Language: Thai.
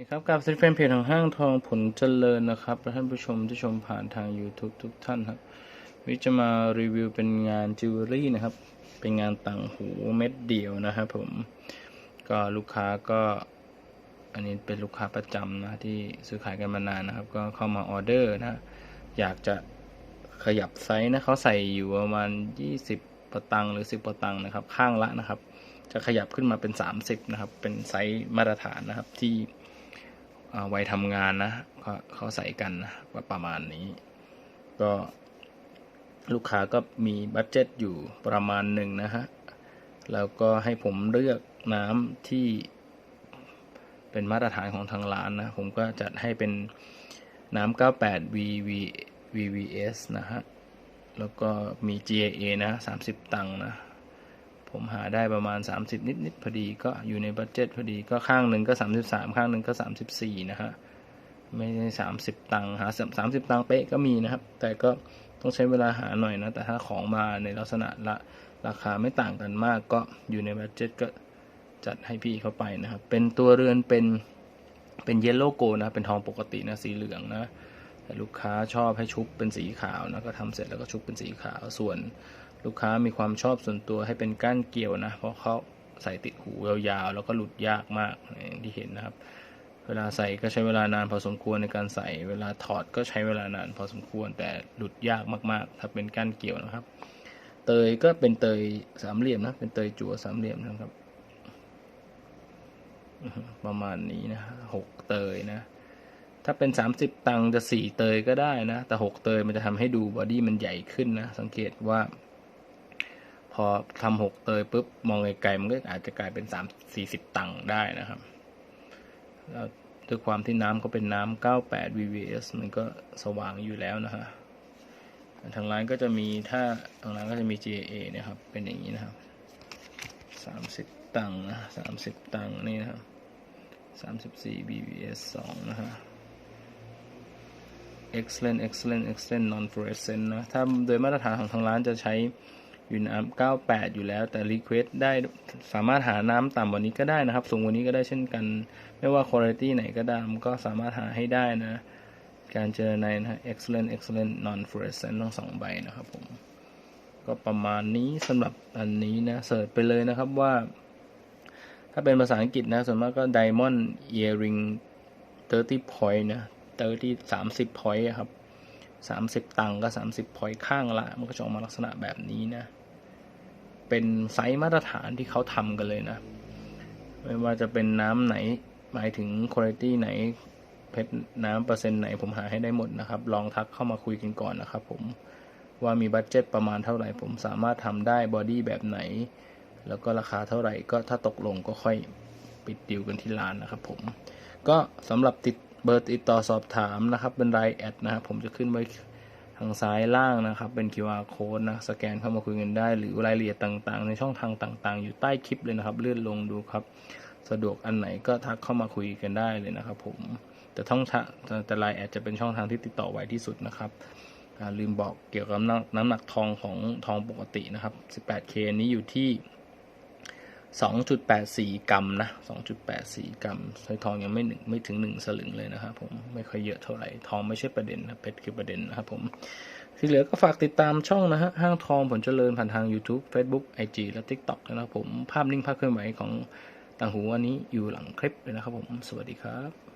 นี่ครับกับแฟนเพจของห้างทองผลเจริญนะครับและท่านผู้ชมที่ชมผ่านทาง YouTube ทุกท่านครับวิจะมารีวิวเป็นงานจิวเวลรี่นะครับ เป็นงานต่างหูเม็ดเดียวนะครับผมก็ลูกค้าก็อันนี้เป็นลูกค้าประจำนะที่ซื้อขายกันมานานนะครับ ก็เข้ามาออเดอร์นะ อยากจะขยับไซส์นะเขาใส่อยู่ประมาณ 20ประตังหรือ 10ประตังนะครับ ข้างละนะครับ จะขยับขึ้นมาเป็น 30นะครับ เป็นไซส์มาตรฐานนะครับที่ วัยทำงานนะเขาใส่กันนะว่าประมาณนี้ ก็ลูกค้าก็มีบัตเจ็ตอยู่ประมาณหนึ่งนะฮะ แล้วก็ให้ผมเลือกน้ำที่เป็นมาตรฐานของทางร้านนะ ผมก็จัดให้เป็นน้ำ98 VV VVS นะฮะ แล้วก็มี GAA นะ 30 ตังค์นะ ผมหาได้ประมาณ 30 นิดๆพอดีก็อยู่ในบัตเจ็ตพอดีก็ข้างหนึ่งก็ 33 ข้างหนึ่งก็ 34 นะฮะ ไม่ใช่30 ตังค์หา30ตังค์เป๊ะก็มีนะครับ แต่ก็ต้องใช้เวลาหาหน่อยนะ แต่ถ้าของมาในลักษณะละราคาไม่ต่างกันมากก็อยู่ในบัตเจ็ตก็จัดให้พี่เขาไปนะครับ เป็นตัวเรือนเป็นเป็นเยลโล่โกนะ เป็นทองปกตินะสีเหลืองนะแต่ลูกค้าชอบให้ชุบเป็นสีขาวนะก็ทำเสร็จแล้วก็ชุบเป็นสีขาวส่วน ลูกค้ามีความชอบส่วนตัวให้เป็นก้านเกลียวนะ เพราะเขาใส่ติดหูยาวๆ แล้วก็หลุดยากมากอย่างที่เห็นนะครับ เวลาใส่ก็ใช้เวลานานพอสมควรในการใส่ เวลาถอดก็ใช้เวลานานพอสมควร แต่หลุดยากมากๆ ถ้าเป็นก้านเกลียวนะครับ เตยก็เป็นเตยสามเหลี่ยมนะ เป็นเตยจั่วสามเหลี่ยมนะครับ ประมาณนี้นะหกเตยนะ ถ้าเป็น 30 ตังค์จะ4เตยก็ได้นะ แต่6เตยมันจะทำให้ดูบอดี้มันใหญ่ขึ้นนะ สังเกตว่า อทำ6เตยปุ๊บมองไกลๆมันก็อาจจะกลายเป็น3 40ตังค์ได้นะครับแล้วด้วยความที่น้ำก็เป็นน้ำ98 VVS มันก็สว่างอยู่แล้วนะฮะทางร้านก็จะมีถ้าทางร้านก็จะมี GA นะครับ เป็นอย่างนี้นะครับ 30 ตังค์นะ30 ตังค์นี่นะครับ34 BVS 2 นะฮะ excellent excellent excellent non fluorescent นะ ถ้าโดยมาตรฐานของทางร้านจะใช้ อยู่น้ำ98 อยู่แล้ว แต่ request ได้สามารถหาน้ำต่ำกว่านี้ก็ได้นะครับ สูงกว่านี้ก็ได้เช่นกัน ไม่ว่า quality ไหนก็ได้มันก็สามารถหาให้ได้นะ การเจอในนะ excellent excellent non fluorescent ทั้งสองใบนะครับผม ก็ประมาณนี้สำหรับอันนี้นะเสิร์ชไปเลยนะครับว่า ถ้าเป็นภาษาอังกฤษนะ ส่วนมากก็ diamond earring 30 point นะ30 30 point อะครับ30ตังค์ก็30 point ข้างละ มันก็จะออกมาลักษณะแบบนี้นะ เป็นไซส์มาตรฐานที่เขาทำกันเลยนะ ไม่ว่าจะเป็นน้ำไหนหมายถึงคุณภาพไหนเพชรน้ำเปอร์เซ็นต์ไหนผมหาให้ได้หมดนะครับ ลองทักเข้ามาคุยกันก่อนนะครับผมว่ามีบัตเจ็ตประมาณเท่าไหร่ ผมสามารถทำได้บอดี้แบบไหน แล้วก็ราคาเท่าไหร่ก็ถ้าตกลงก็ค่อยปิดดิวกันที่ร้านนะครับผมก็สำหรับติดเบอร์ติดต่อสอบถามนะครับเป็นรายแอดนะครับผมจะขึ้นไว้ ทางซ้ายล่างนะครับ เป็น QR code นะ สแกนเข้ามาคุยกันได้ หรือรายละเอียดต่างๆ ในช่องทางต่างๆ อยู่ใต้คลิปเลยนะครับ เลื่อนลงดูครับ สะดวกอันไหนก็ทักเข้ามาคุยกันได้เลยนะครับ ผม แต่ท่องทาแต่ไลน์แอดจะเป็นช่องทางที่ติดต่อไวที่สุดนะครับลืมบอกเกี่ยวกับน้ำหนักทองของทองปกตินะครับ 18K นี้อยู่ที่ 2.84 กรัมนะ 2.84 กรัมสร้อยทองยังไม่หนึ่งไม่ถึง1สลึงเลยนะครับผมไม่ค่อยเยอะเท่าไหร่ทองไม่ใช่ประเด็นนะเพชรคือประเด็นนะครับผมที่เหลือก็ฝากติดตามช่องนะฮะห้างทองผลเจริญผ่านทาง YouTube Facebook IG และ TikTok นะครับผมภาพนิ่งภาพเคลื่อนไหวของต่างหูอันนี้อยู่หลังคลิปเลยนะครับผม สวัสดีครับ